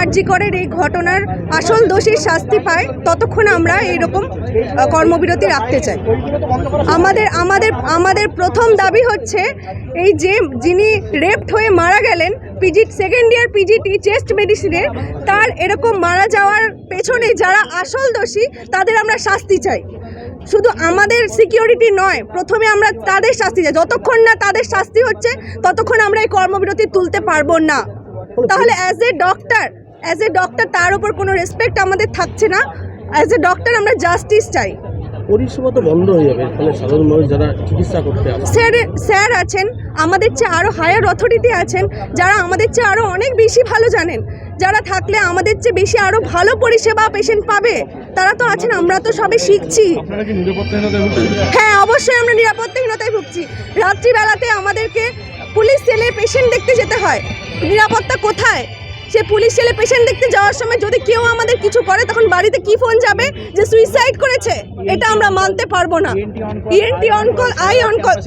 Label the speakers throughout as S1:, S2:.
S1: আর্জি করের এই ঘটনার আসল দোষীর শাস্তি পায় ততক্ষণ আমরা এইরকম কর্মবিরতি রাখতে চাই। আমাদের আমাদের আমাদের প্রথম দাবি হচ্ছে এই যে যিনি রেপড হয়ে মারা গেলেন PG second year PGT chest মেডিসিনের তার এরকম মারা যাওয়ার পেছনে যারা আসল দোষী, তাদের আমরা শাস্তি চাই। শুধু আমাদের সিকিউরিটি নয়, প্রথমে আমরা তাদের শাস্তি চাই। যতক্ষণ না তাদের শাস্তি হচ্ছে, ততক্ষণ আমরা এই কর্মবিরতি তুলতে পারব না। তাহলে as a doctor as a doctor তার উপর কোনো রেসপেক্ট আমাদের থাকছে না। অ্যাজ এ ডক্টর আমরা জাস্টিস চাই।
S2: পরিষেবা তো বন্ধ হয়ে যাবে ফলে সাধারণ মানুষ যারা চিকিৎসা করতে
S1: স্যার স্যার আছেন আমাদের চেয়ে আরও হায়ার অথরিটি আছেন যারা আমাদের চেয়ে আরও অনেক বেশি ভালো জানেন। যারা থাকলে আমাদের চেয়ে বেশি আরও ভালো পরিষেবা পেশেন্ট পাবে তারা তো আছেন আমরা তো সবে শিখছি। হ্যাঁ অবশ্যই আমরা নিরাপত্তাহীনতায় ভুগছি। রাত্রিবেলাতে আমাদেরকে পুলিশ সেলে পেশেন্ট দেখতে যেতে হয়। নিরাপত্তা কোথায়? সে পুলিশ ছেলে পেশেন্ট দেখতে যাওয়ার সময় যদি কেউ আমাদের কিছু করে তখন বাড়িতে কি ফোন যাবে? যে সুইসাইড করেছে এটা আমরা মানতে পারব না। ইএনটি অনকল আই অনকল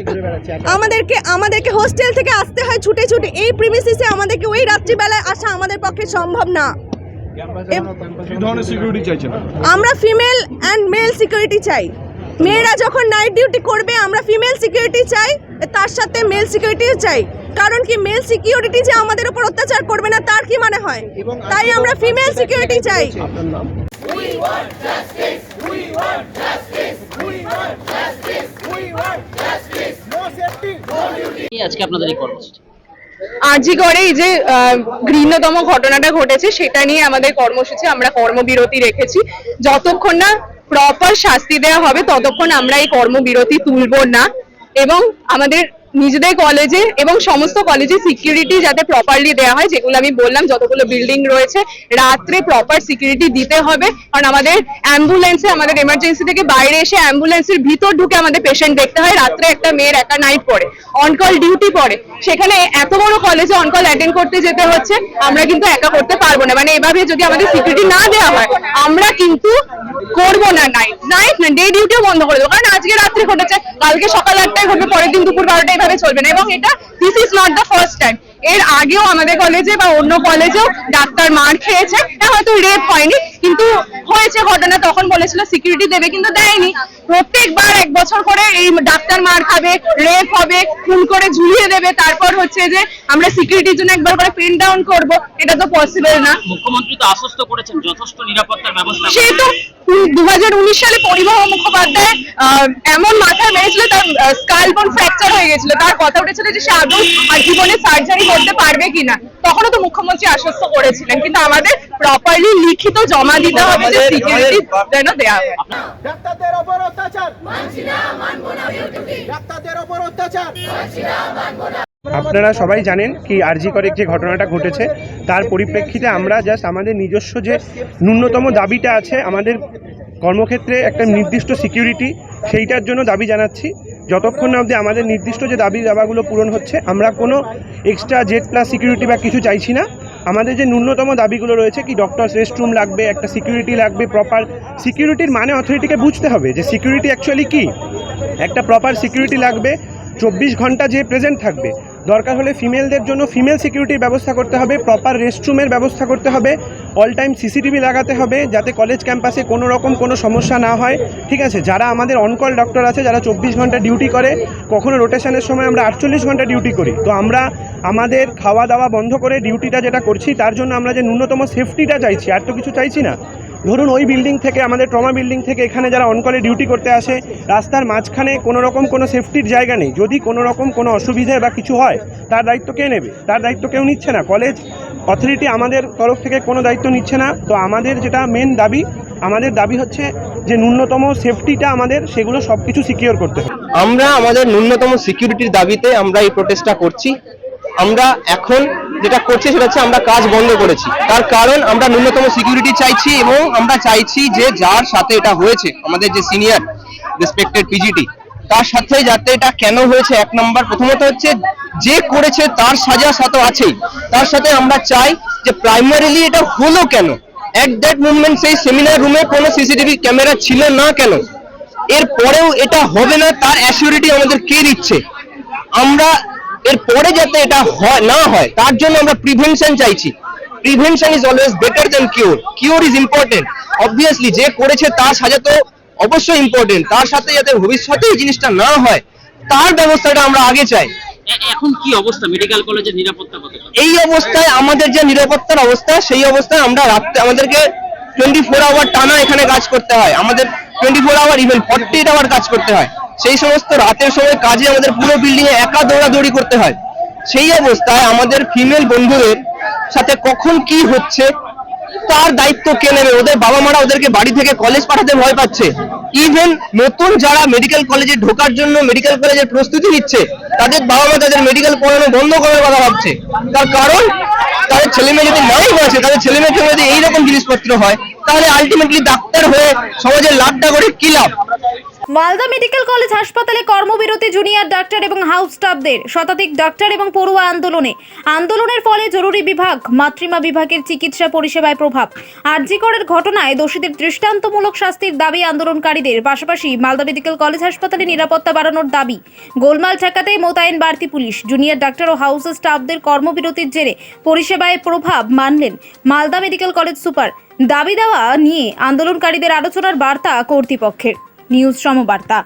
S1: আমাদেরকে আমাদেরকে হোস্টেল থেকে আসতে হয় ছুটে ছুটে। এই প্রিমিসিসে আমাদেরকে ওই রাত্রিবেলায় আসা আমাদের পক্ষে সম্ভব না। এব-
S3: কি ধরনের সিকিউরিটি চাইছেন?
S1: আমরা ফিমেল অ্যান্ড মেল সিকিউরিটি চাই। মেয়েরা যখন নাইট ডিউটি করবে আমরা ফিমেল সিকিউরিটি চাই তার সাথে মেল সিকিউরিটিও চাই। কারণ কি মেল সিকিউরিটি যে আমাদের উপর অত্যাচার করবে না তার কি মানে হয়? তাই আমরা ফিমেল সিকিউরিটি চাই।
S2: আপনার
S4: আজকে আপনাদের এই কর্মসূচি
S5: এই যে ঘৃণ্যতম ঘটনাটা ঘটেছে সেটা নিয়ে আমাদের কর্মসূচি আমরা কর্মবিরতি রেখেছি। যতক্ষণ না প্রপার শাস্তি দেওয়া হবে ততক্ষণ আমরা এই কর্মবিরতি তুলব না। এবং আমাদের নিজেদের কলেজে এবং সমস্ত কলেজে সিকিউরিটি যাতে প্রপারলি দেওয়া হয়, যেগুলো আমি বললাম, যতগুলো বিল্ডিং রয়েছে, রাত্রে প্রপার সিকিউরিটি দিতে হবে। কারণ আমাদের অ্যাম্বুলেন্সে আমাদের এমার্জেন্সি থেকে বাইরে এসে অ্যাম্বুলেন্সের ভিতর ঢুকে আমাদের পেশেন্ট দেখতে হয়। রাত্রে একটা মেয়ের একটা নাইট পড়ে অনকল ডিউটি পড়ে। সেখানে এত বড় কলেজে অনকল অ্যাটেন্ড করতে যেতে হচ্ছে, আমরা কিন্তু একা করতে পারব না। মানে এভাবে যদি আমাদের সিকিউরিটি না দেওয়া হয়, আমরা কিন্তু করব না নাইট নাইট না ডে ডিউটিও বন্ধ করে দেবো। কারণ আজকে রাত্রে ঘটেছে, কালকে সকাল আটটায় ঘটবে, পরের দিন দুপুর বারোটায় এভাবে চলবে না। এবং এটা this is not the first time এর আগেও আমাদের কলেজে বা অন্য কলেজেও ডাক্তার মার খেয়েছে। হ্যাঁ, হয়তো রেপ হয়নি কিন্তু হয়েছে ঘটনা তখন বলেছিল সিকিউরিটি দেবে কিন্তু দেয়নি। প্রত্যেকবার এক বছর করে এই ডাক্তার মার খাবে রেপ হবে খুন করে ঝুলিয়ে দেবে। তারপর হচ্ছে যে আমরা সিকিউরিটির জন্য একবার করে পেন ডাউন করব। এটা তো পসিবল না।
S4: মুখ্যমন্ত্রী তো আশ্বস্ত করেছেন যথেষ্ট নিরাপত্তার ব্যবস্থা
S5: সে তো দু হাজার উনিশ সালে পরিবহন মুখোপাধ্যায় আহ, এমন মাথায় মেরেছিল তার স্কাল বোন ফ্র্যাকচার হয়ে গেছিল। তার কথা উঠেছিল যে সে আদৌ আর জীবনে সার্জারি করতে পারবে কিনা। তখনও তো মুখ্যমন্ত্রী আশ্বস্ত করেছিলেন। কিন্তু আমাদের প্রপারলি লিখিত জমা দিতে হবে যে সিকিউরিটি যেন দেওয়া হবে
S6: ডাক্তারদের ওপর অত্যাচার। ডাক্তারদের ওপর অত্যাচার।
S7: আপনারা সবাই জানেন কি আরজি করে যে ঘটনাটা ঘটেছে, তার পরিপ্রেক্ষিতে আমরা জাস্ট আমাদের নিজস্ব যে ন্যূনতম দাবিটা আছে, আমাদের কর্মক্ষেত্রে একটা নির্দিষ্ট সিকিউরিটি সেইটার জন্য দাবি জানাচ্ছি। যতক্ষণ না অবধি আমাদের নির্দিষ্ট যে দাবি দাবাগুলো পূরণ হচ্ছে, আমরা কোনো এক্সট্রা জেড প্লাস সিকিউরিটি বা কিছু চাইছি না। আমাদের যে ন্যূনতম দাবিগুলো রয়েছে, কি ডক্টরস রেস্টরুম লাগবে, একটা সিকিউরিটি লাগবে প্রপার সিকিউরিটির মানে অথরিটিকে বুঝতে হবে যে সিকিউরিটি অ্যাকচুয়ালি কি? একটা প্রপার সিকিউরিটি লাগবে, চব্বিশ ঘণ্টা যে প্রেজেন্ট থাকবে দরকার হলে ফিমেলদের জন্য ফিমেল সিকিউরিটির ব্যবস্থা করতে হবে প্রপার রেস্টরুমের ব্যবস্থা করতে হবে অল টাইম সিসিটিভি লাগাতে হবে যাতে কলেজ ক্যাম্পাসে কোনো রকম কোনো সমস্যা না হয়। ঠিক আছে? যারা আমাদের অনকল ডক্টর আছে, যারা চব্বিশ ঘণ্টা ডিউটি করে, কখনো রোটেশনের সময় আমরা আটচল্লিশ ঘণ্টা ডিউটি করি। তো আমরা আমাদের খাওয়া দাওয়া বন্ধ করে ডিউটিটা যেটা করছি, তার জন্য আমরা যে ন্যূনতম সেফটিটা চাইছি, আর তো কিছু চাইছি না। ধরুন ওই বিল্ডিং থেকে, আমাদের ট্রমা বিল্ডিং থেকে এখানে যারা অনকলে ডিউটি করতে আসে, রাস্তার মাঝখানে কোনো রকম কোনো সেফটির জায়গা নেই। যদি কোনো রকম কোনো অসুবিধে বা কিছু হয়, তার দায়িত্ব কে নেবে? তার দায়িত্ব কেউ নিচ্ছে না। কলেজ অথরিটি আমাদের তরফ থেকে কোনো দায়িত্ব নিচ্ছে না। তো আমাদের যেটা মেন দাবি, আমাদের দাবি হচ্ছে যে ন্যূনতম সেফটিটা আমাদের, সেগুলো সব কিছু সিকিওর করতে হবে।
S8: আমরা আমাদের ন্যূনতম সিকিউরিটির দাবিতে আমরা এই প্রোটেস্টটা করছি। আমরা এখন যেটা করছি সেটা হচ্ছে আমরা কাজ বন্ধ করেছি। তার কারণ আমরা ন্যূনতম সিকিউরিটি চাইছি এবং আমরা চাইছি যে যার সাথে এটা হয়েছে, আমাদের যে সিনিয়র রেসপেক্টেড পিজিটি তার সাথে যাতে এটা কেন হয়েছে এক নম্বর প্রথমত হচ্ছে যে করেছে তার সাজা সাথে আছেই। তার সাথে আমরা চাই যে প্রাইমারিলি এটা হলো কেন? এট দ্যাট মুভমেন্ট সেই সেমিনার রুমে কোনো সিসিটিভি ক্যামেরা ছিল না কেন? এর পরেও এটা হবে না, তার অ্যাসিউরিটি আমাদের কে দিচ্ছে? আমরা এর পরে যাতে এটা হয় না হয় তার জন্য আমরা প্রিভেনশন চাইছি। Prevention is always better than cure cure is important obviously যে করেছে তার সাজা তো অবশ্যই ইম্পর্টেন্ট তার সাথে যাতে ভবিষ্যতে এই জিনিসটা না হয় তার ব্যবস্থাটা আমরা আগে চাই।
S4: এখন কি অবস্থা? মেডিকেল কলেজের নিরাপত্তা
S8: এই অবস্থায় আমাদের যে নিরাপত্তার অবস্থা সেই অবস্থায় আমরা রাত্রে আমাদেরকে টোয়েন্টি ফোর আওয়ার টানা এখানে কাজ করতে হয়। আমাদের twenty four hour even forty eight hour কাজ করতে হয়। সেই সমস্ত রাতের সময় কাজে আমাদের পুরো বিল্ডিং এ একা দৌড়াদৌড়ি করতে হয়। সেই অবস্থায় আমাদের ফিমেল বন্ধুদের সাথে কখন কি হচ্ছে, তার দায়িত্ব কে নেবে, ওদের বাবা মারা ওদেরকে বাড়ি থেকে কলেজ পাঠাতে ভয় পাচ্ছে। ইভেন নতুন যারা মেডিকেল কলেজে ঢোকার জন্য মেডিকেল কলেজের প্রস্তুতি নিচ্ছে, তাদের বাবা মা তাদের মেডিকেল পড়ানো বন্ধ করার কথা ভাবছে। তার কারণ, তাদের ছেলে মেয়ে যদি নাই বাঁচে তাদের ছেলে মেয়ের যদি এইরকম জিনিসপত্র হয়, তাহলে আলটিমেটলি ডাক্তার হয়ে সমাজের লাভটা করে কি লাভ?
S3: মালদা মেডিকেল কলেজ হাসপাতালে কর্মবিরতি জুনিয়র ডাক্তার এবং হাউস স্টাফদের শতাধিক ডাক্তার এবং পড়ুয়া আন্দোলনে। আন্দোলনের ফলে জরুরি বিভাগ, মাতৃমা বিভাগের চিকিৎসা পরিষেবায় প্রভাব। আরজিকরের ঘটনায় দোষীদের দৃষ্টান্তমূলক শাস্তির দাবি আন্দোলনকারীদের, পাশাপাশি মালদা মেডিকেল কলেজ হাসপাতালে নিরাপত্তা বাড়ানোর দাবি। গোলমাল ঠেকাতে মোতায়েন বাড়তি পুলিশ। জুনিয়র ডাক্তার ও হাউস স্টাফদের কর্মবিরতির জেরে পরিষেবায় প্রভাব মানলেন মালদা মেডিকেল কলেজ সুপার। দাবি দেওয়া নিয়ে আন্দোলনকারীদের আলোচনার বার্তা কর্তৃপক্ষের। নিউজ সমবার্তা।